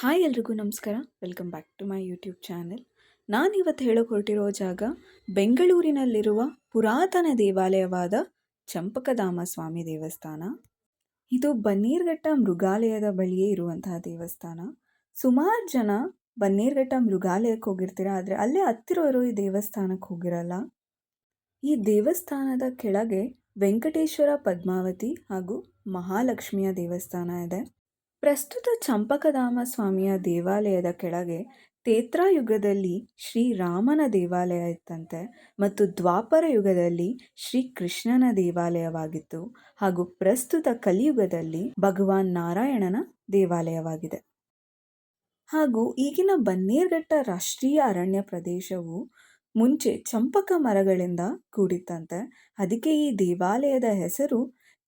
Hi ಎಲ್ರಿಗೂ ನಮಸ್ಕಾರ. Welcome back to my YouTube channel ನಾನಿವತ್ತು ಹೇಳೋಕೆ ಹೊರಟಿರೋ ಜಾಗ ಬೆಂಗಳೂರಿನಲ್ಲಿರುವ ಪುರಾತನ ದೇವಾಲಯವಾದ ಚಂಪಕಧಾಮ ಸ್ವಾಮಿ ದೇವಸ್ಥಾನ. ಇದು ಬನ್ನೀರ್ಘಟ್ಟ ಮೃಗಾಲಯದ ಬಳಿಯೇ ಇರುವಂತಹ ದೇವಸ್ಥಾನ. ಸುಮಾರು ಜನ ಬನ್ನೀರ್ಘಟ್ಟ ಮೃಗಾಲಯಕ್ಕೆ ಹೋಗಿರ್ತೀರ, ಆದರೆ ಅಲ್ಲೇ ಹತ್ತಿರೋರು ಈ ದೇವಸ್ಥಾನಕ್ಕೆ ಹೋಗಿರಲ್ಲ. ಈ ದೇವಸ್ಥಾನದ ಕೆಳಗೆ ವೆಂಕಟೇಶ್ವರ ಪದ್ಮಾವತಿ ಹಾಗೂ ಮಹಾಲಕ್ಷ್ಮಿಯ ದೇವಸ್ಥಾನ ಇದೆ. ಪ್ರಸ್ತುತ ಚಂಪಕಧಾಮ ಸ್ವಾಮಿಯ ದೇವಾಲಯದ ಕೆಳಗೆ ತೇತ್ರಾಯುಗದಲ್ಲಿ ಶ್ರೀರಾಮನ ದೇವಾಲಯ ಇತ್ತಂತೆ ಮತ್ತು ದ್ವಾಪರ ಯುಗದಲ್ಲಿ ಶ್ರೀ ಕೃಷ್ಣನ ದೇವಾಲಯವಾಗಿತ್ತು ಹಾಗೂ ಪ್ರಸ್ತುತ ಕಲಿಯುಗದಲ್ಲಿ ಭಗವಾನ್ ನಾರಾಯಣನ ದೇವಾಲಯವಾಗಿದೆ. ಹಾಗೂ ಈಗಿನ ಬನ್ನೇರ್ಘಟ್ಟ ರಾಷ್ಟ್ರೀಯ ಅರಣ್ಯ ಪ್ರದೇಶವು ಮುಂಚೆ ಚಂಪಕ ಮರಗಳಿಂದ ಕೂಡಿತ್ತಂತೆ, ಅದಕ್ಕೆ ಈ ದೇವಾಲಯದ ಹೆಸರು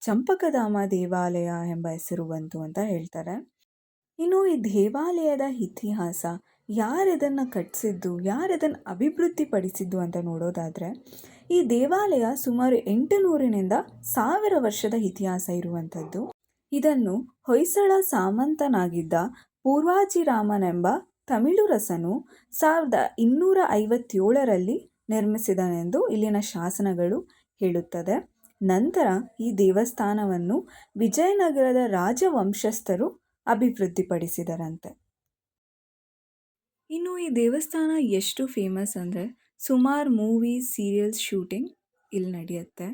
ಚಂಪಕಧಾಮ ದೇವಾಲಯ ಎಂಬ ಹೆಸರು ಬಂತು ಅಂತ ಹೇಳ್ತಾರೆ. ಇನ್ನು ಈ ದೇವಾಲಯದ ಇತಿಹಾಸ ಯಾರಿದನ್ನು ಕಟ್ಟಿಸಿದ್ದು ಯಾರಿದನ್ನು ಅಭಿವೃದ್ಧಿಪಡಿಸಿದ್ದು ಅಂತ ನೋಡೋದಾದರೆ, ಈ ದೇವಾಲಯ ಸುಮಾರು ಎಂಟು ನೂರಿನಿಂದ ಸಾವಿರ ವರ್ಷದ ಇತಿಹಾಸ ಇರುವಂಥದ್ದು. ಇದನ್ನು ಹೊಯ್ಸಳ ಸಾಮಂತನಾಗಿದ್ದ ಪೂರ್ವಾಜಿರಾಮನೆಂಬ ತಮಿಳು ರಸನು ಸಾವಿರದ ಇನ್ನೂರ ಐವತ್ತೇಳರಲ್ಲಿ ನಿರ್ಮಿಸಿದನೆಂದು ಇಲ್ಲಿನ ಶಾಸನಗಳು ಹೇಳುತ್ತದೆ. ನಂತರ ಈ ದೇವಸ್ಥಾನವನ್ನು ವಿಜಯನಗರದ ರಾಜವಂಶಸ್ಥರು ಅಭಿವೃದ್ಧಿಪಡಿಸಿದರಂತೆ. ಇನ್ನು ಈ ದೇವಸ್ಥಾನ ಎಷ್ಟು ಫೇಮಸ್ ಅಂದರೆ ಸುಮಾರು ಮೂವೀಸ್ ಸೀರಿಯಲ್ಸ್ ಶೂಟಿಂಗ್ ಇಲ್ಲಿ ನಡೆಯುತ್ತೆ.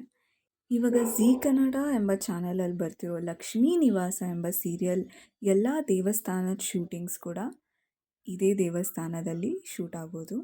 ಇವಾಗ ಝೀ ಕನ್ನಡ ಎಂಬ ಚಾನಲಲ್ಲಿ ಬರ್ತಿರೋ ಲಕ್ಷ್ಮೀ ನಿವಾಸ ಎಂಬ ಸೀರಿಯಲ್ ಎಲ್ಲ ದೇವಸ್ಥಾನದ ಶೂಟಿಂಗ್ಸ್ ಕೂಡ ಇದೇ ದೇವಸ್ಥಾನದಲ್ಲಿ ಶೂಟ್ ಆಗೋದು.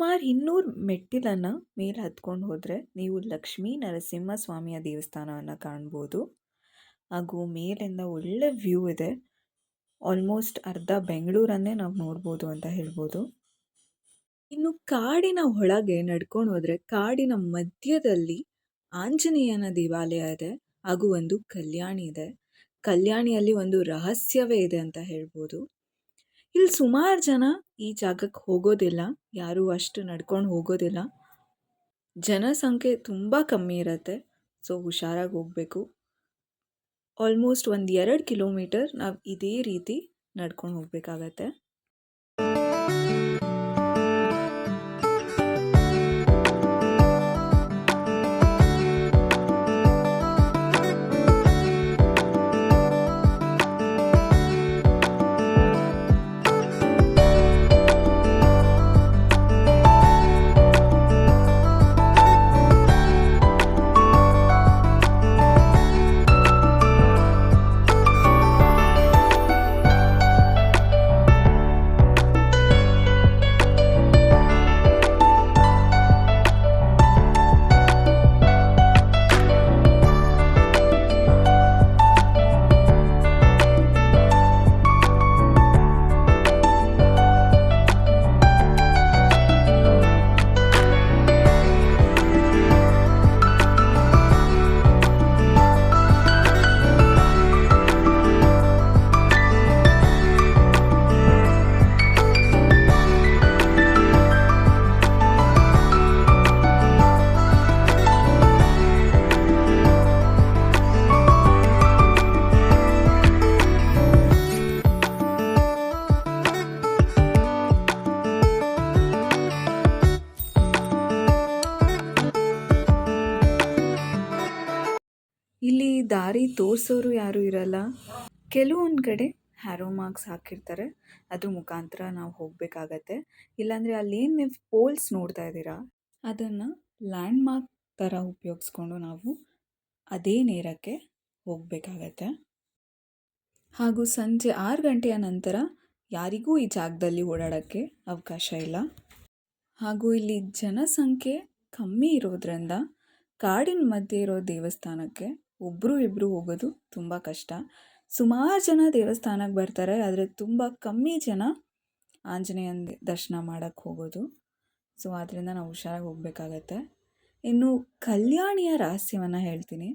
ಸುಮಾರು ಇನ್ನೂರು ಮೆಟ್ಟಿಲನ್ನು ಮೇಲೆ ಹತ್ಕೊಂಡು ಹೋದರೆ ನೀವು ಲಕ್ಷ್ಮೀ ನರಸಿಂಹ ಸ್ವಾಮಿಯ ದೇವಸ್ಥಾನವನ್ನು ಕಾಣ್ಬೋದು. ಹಾಗೂ ಮೇಲಿಂದ ಒಳ್ಳೆ ವ್ಯೂ ಇದೆ. ಆಲ್ಮೋಸ್ಟ್ ಅರ್ಧ ಬೆಂಗಳೂರನ್ನೇ ನಾವು ನೋಡ್ಬೋದು ಅಂತ ಹೇಳ್ಬೋದು. ಇನ್ನು ಕಾಡಿನ ಒಳಗೆ ನಡ್ಕೊಂಡು ಹೋದರೆ ಕಾಡಿನ ಮಧ್ಯದಲ್ಲಿ ಆಂಜನೇಯನ ದೇವಾಲಯ ಇದೆ. ಹಾಗೂ ಒಂದು ಕಲ್ಯಾಣಿ ಇದೆ. ಕಲ್ಯಾಣಿಯಲ್ಲಿ ಒಂದು ರಹಸ್ಯವೇ ಇದೆ ಅಂತ ಹೇಳ್ಬೋದು. ಇಲ್ಲಿ ಸುಮಾರು ಜನ ಈ ಜಾಗಕ್ಕೆ ಹೋಗೋದಿಲ್ಲ, ಯಾರೂ ಅಷ್ಟು ನಡ್ಕೊಂಡು ಹೋಗೋದಿಲ್ಲ. ಜನಸಂಖ್ಯೆ ತುಂಬ ಕಮ್ಮಿ ಇರುತ್ತೆ, ಸೊ ಹುಷಾರಾಗಿ ಹೋಗಬೇಕು. ಆಲ್ಮೋಸ್ಟ್ ಒಂದು ಎರಡು ಕಿಲೋಮೀಟರ್ ನಾವು ಇದೇ ರೀತಿ ನಡ್ಕೊಂಡು ಹೋಗಬೇಕಾಗತ್ತೆ. ಇಲ್ಲಿ ದಾರಿ ತೋರಿಸೋರು ಯಾರೂ ಇರಲ್ಲ. ಕೆಲವೊಂದು ಕಡೆ ಹ್ಯಾರೋ ಮಾರ್ಕ್ಸ್ ಹಾಕಿರ್ತಾರೆ. ಅದ್ರ ಮುಖಾಂತರ ನಾವು ಹೋಗಬೇಕಾಗತ್ತೆ. ಇಲ್ಲಾಂದರೆ ಅಲ್ಲೇನು ನೀವು ಪೋಲ್ಸ್ ನೋಡ್ತಾ ಇದ್ದೀರಾ? ಅದನ್ನು ಲ್ಯಾಂಡ್ ಮಾರ್ಕ್ ಥರ ಉಪಯೋಗಿಸ್ಕೊಂಡು ನಾವು ಅದೇ ನೇರಕ್ಕೆ ಹೋಗಬೇಕಾಗತ್ತೆ. ಹಾಗೂ ಸಂಜೆ ಆರು ಗಂಟೆಯ ನಂತರ ಯಾರಿಗೂ ಈ ಜಾಗದಲ್ಲಿ ಓಡಾಡೋಕ್ಕೆ ಅವಕಾಶ ಇಲ್ಲ. ಹಾಗೂ ಇಲ್ಲಿ ಜನಸಂಖ್ಯೆ ಕಮ್ಮಿ ಇರೋದ್ರಿಂದ ಕಾಡಿನ ಮಧ್ಯೆ ಇರೋ ದೇವಸ್ಥಾನಕ್ಕೆ ಒಬ್ಬರು ಇಬ್ಬರು ಹೋಗೋದು ತುಂಬ ಕಷ್ಟ. ಸುಮಾರು ಜನ ದೇವಸ್ಥಾನಕ್ಕೆ ಬರ್ತಾರೆ, ಆದರೆ ತುಂಬ ಕಮ್ಮಿ ಜನ ಆಂಜನೇಯನ ದರ್ಶನ ಮಾಡೋಕ್ಕೆ ಹೋಗೋದು. ಸೊ ಆದ್ದರಿಂದ ನಾವು ಹುಷಾರಾಗಿ ಹೋಗಬೇಕಾಗತ್ತೆ. ಇನ್ನು ಕಲ್ಯಾಣಿಯ ರಹಸ್ಯವನ್ನು ಹೇಳ್ತೀನಿ.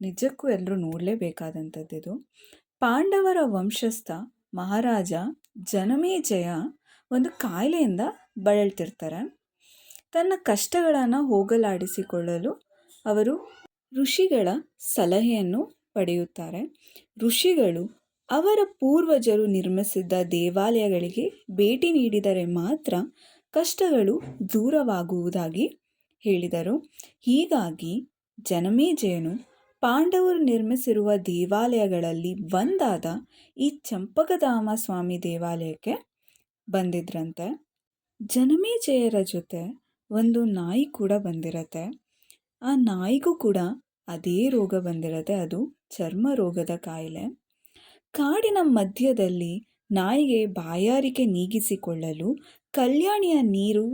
ನಿಜಕ್ಕೂ ಎಲ್ಲರೂ ನೋಡಲೇಬೇಕಾದಂಥದ್ದಿದು ಪಾಂಡವರ ವಂಶಸ್ಥ ಮಹಾರಾಜ ಜನಮೇಜಯ ಒಂದು ಕಾಯಿಲೆಯಿಂದ ಬಳಲ್ತಿರ್ತಾರೆ. ತನ್ನ ಕಷ್ಟಗಳನ್ನು ಹೋಗಲಾಡಿಸಿಕೊಳ್ಳಲು ಅವರು ಋಷಿಗಳ ಸಲಹೆಯನ್ನು ಪಡೆಯುತ್ತಾರೆ. ಋಷಿಗಳು ಅವರ ಪೂರ್ವಜರು ನಿರ್ಮಿಸಿದ್ದ ದೇವಾಲಯಗಳಿಗೆ ಭೇಟಿ ನೀಡಿದರೆ ಮಾತ್ರ ಕಷ್ಟಗಳು ದೂರವಾಗುವುದಾಗಿ ಹೇಳಿದರು. ಹೀಗಾಗಿ ಜನಮೇಜಯನು ಪಾಂಡವರು ನಿರ್ಮಿಸಿರುವ ದೇವಾಲಯಗಳಲ್ಲಿ ಒಂದಾದ ಈ ಚಂಪಕಧಾಮ ಸ್ವಾಮಿ ದೇವಾಲಯಕ್ಕೆ ಬಂದಿದ್ರಂತೆ. ಜನಮೇಜಯರ ಜೊತೆ ಒಂದು ನಾಯಿ ಕೂಡ ಬಂದಿರತ್ತೆ. ಆ ನಾಯಿಗೂ ಕೂಡ ಅದೇ ರೋಗ ಬಂದಿರತ್ತೆ. ಅದು ಚರ್ಮ ರೋಗದ ಕಾಯಿಲೆ. ಕಾಡಿನ ಮಧ್ಯದಲ್ಲಿ ನಾಯಿಗೆ ಬಾಯಾರಿಕೆ ನೀಗಿಸಿಕೊಳ್ಳಲು ಕಲ್ಯಾಣಿಯ ನೀರು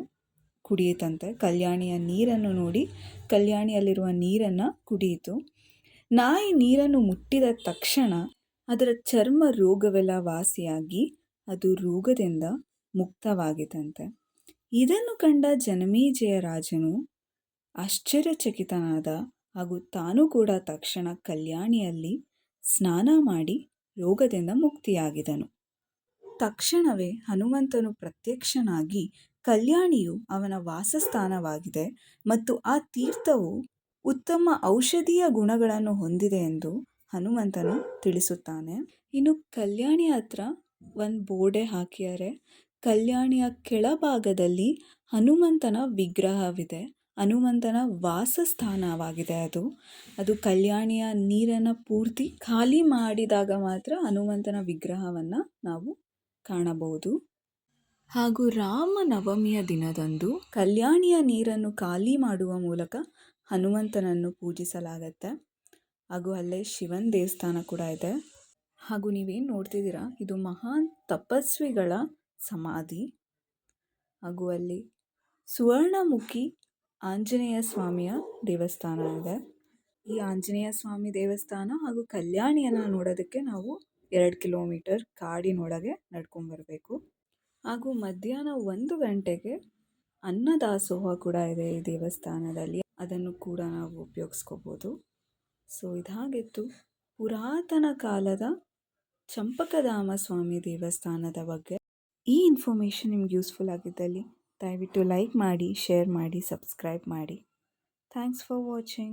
ಕುಡಿಯಿತಂತೆ ಕಲ್ಯಾಣಿಯ ನೀರನ್ನು ನೋಡಿ ಕಲ್ಯಾಣಿಯಲ್ಲಿರುವ ನೀರನ್ನು ಕುಡಿಯಿತು. ನಾಯಿ ನೀರನ್ನು ಮುಟ್ಟಿದ ತಕ್ಷಣ ಅದರ ಚರ್ಮ ರೋಗವೆಲ್ಲ ವಾಸಿಯಾಗಿ ಅದು ರೋಗದಿಂದ ಮುಕ್ತವಾಗಿತಂತೆ ಇದನ್ನು ಕಂಡ ಜನಮೇಜಯ ರಾಜನು ಆಶ್ಚರ್ಯಚಕಿತನಾದ ಹಾಗೂ ತಾನು ಕೂಡ ತಕ್ಷಣ ಕಲ್ಯಾಣಿಯಲ್ಲಿ ಸ್ನಾನ ಮಾಡಿ ರೋಗದಿಂದ ಮುಕ್ತಿಯಾಗಿದನು. ತಕ್ಷಣವೇ ಹನುಮಂತನು ಪ್ರತ್ಯಕ್ಷನಾಗಿ ಕಲ್ಯಾಣಿಯು ಅವನ ವಾಸಸ್ಥಾನವಾಗಿದೆ ಮತ್ತು ಆ ತೀರ್ಥವು ಉತ್ತಮ ಔಷಧೀಯ ಗುಣಗಳನ್ನು ಹೊಂದಿದೆ ಎಂದು ಹನುಮಂತನು ತಿಳಿಸುತ್ತಾನೆ. ಇನ್ನು ಕಲ್ಯಾಣಿ ಹತ್ರ ಒಂದು ಬೋರ್ಡೆ ಹಾಕಿದ್ದಾರೆ ಕಲ್ಯಾಣಿಯ ಕೆಳಭಾಗದಲ್ಲಿ ಹನುಮಂತನ ವಿಗ್ರಹವಿದೆ. ಹನುಮಂತನ ವಾಸಸ್ಥಾನವಾಗಿದೆ ಅದು. ಅದು ಕಲ್ಯಾಣಿಯ ನೀರನ್ನು ಪೂರ್ತಿ ಖಾಲಿ ಮಾಡಿದಾಗ ಮಾತ್ರ ಹನುಮಂತನ ವಿಗ್ರಹವನ್ನು ನಾವು ಕಾಣಬಹುದು. ಹಾಗೂ ರಾಮನವಮಿಯ ದಿನದಂದು ಕಲ್ಯಾಣಿಯ ನೀರನ್ನು ಖಾಲಿ ಮಾಡುವ ಮೂಲಕ ಹನುಮಂತನನ್ನು ಪೂಜಿಸಲಾಗತ್ತೆ. ಹಾಗೂ ಅಲ್ಲೇ ಶಿವನ ದೇವಸ್ಥಾನ ಕೂಡ ಇದೆ. ಹಾಗೂ ನೀವೇನು ನೋಡ್ತಿದ್ದೀರಾ, ಇದು ಮಹಾನ್ ತಪಸ್ವಿಗಳ ಸಮಾಧಿ. ಹಾಗೂ ಅಲ್ಲಿ ಸುವರ್ಣಮುಖಿ ಆಂಜನೇಯ ಸ್ವಾಮಿಯ ದೇವಸ್ಥಾನ ಇದೆ. ಈ ಆಂಜನೇಯ ಸ್ವಾಮಿ ದೇವಸ್ಥಾನ ಹಾಗೂ ಕಲ್ಯಾಣಿಯನ್ನು ನೋಡೋದಕ್ಕೆ ನಾವು ಎರಡು ಕಿಲೋಮೀಟರ್ ಕಾಡಿನೊಳಗೆ ನಡ್ಕೊಂಬರಬೇಕು ಹಾಗೂ ಮಧ್ಯಾಹ್ನ ಒಂದು ಗಂಟೆಗೆ ಅನ್ನದಾಸೋಹ ಕೂಡ ಇದೆ ಈ ದೇವಸ್ಥಾನದಲ್ಲಿ. ಅದನ್ನು ಕೂಡ ನಾವು ಉಪಯೋಗಿಸ್ಕೋಬೋದು. ಸೊ, ಇದಾಗಿತ್ತು ಪುರಾತನ ಕಾಲದ ಚಂಪಕಧಾಮ ಸ್ವಾಮಿ ದೇವಸ್ಥಾನದ ಬಗ್ಗೆ. ಈ ಇನ್ಫಾರ್ಮೇಷನ್ ನಿಮ್ಗೆ ಯೂಸ್ಫುಲ್ ಆಗಿದ್ದಲ್ಲಿ ದಯವಿಟ್ಟು ಲೈಕ್ ಮಾಡಿ ಶೇರ್ ಮಾಡಿ ಸಬ್ಸ್ಕ್ರೈಬ್ ಮಾಡಿ. Thanks for watching.